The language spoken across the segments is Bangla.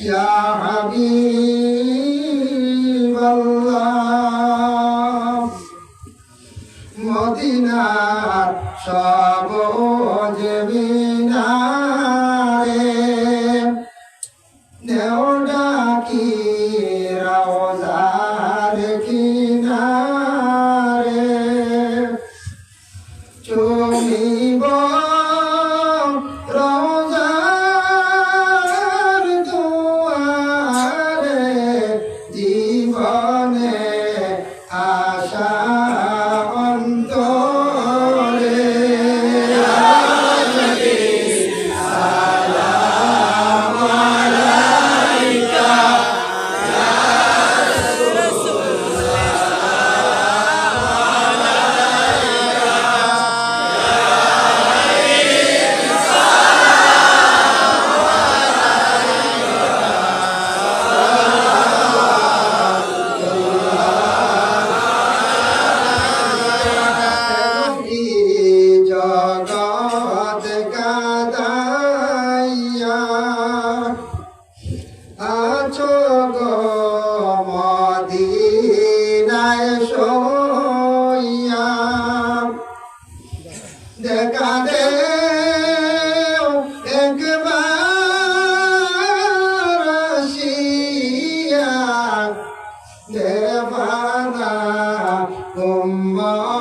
يا حبيب الله. মদিনার সব যে বিনারে আছো গো মদিনায় সইয়া। দেখা দে একবার আসিয়া দেবানা উম্মত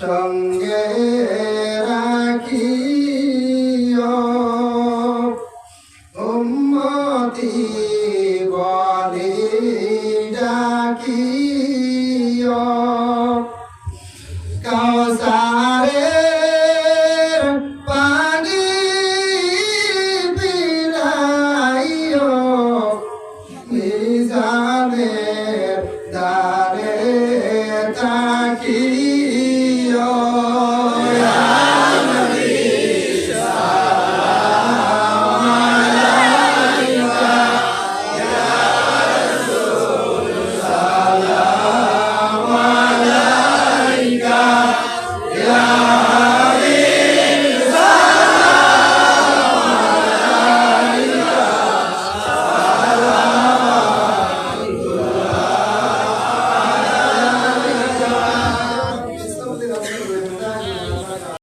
সঙ্গে রাখিও। উম্মতি বলে ডাকিও। কাউসারে পানি পিলাইও মিজানের দারে তাকিও।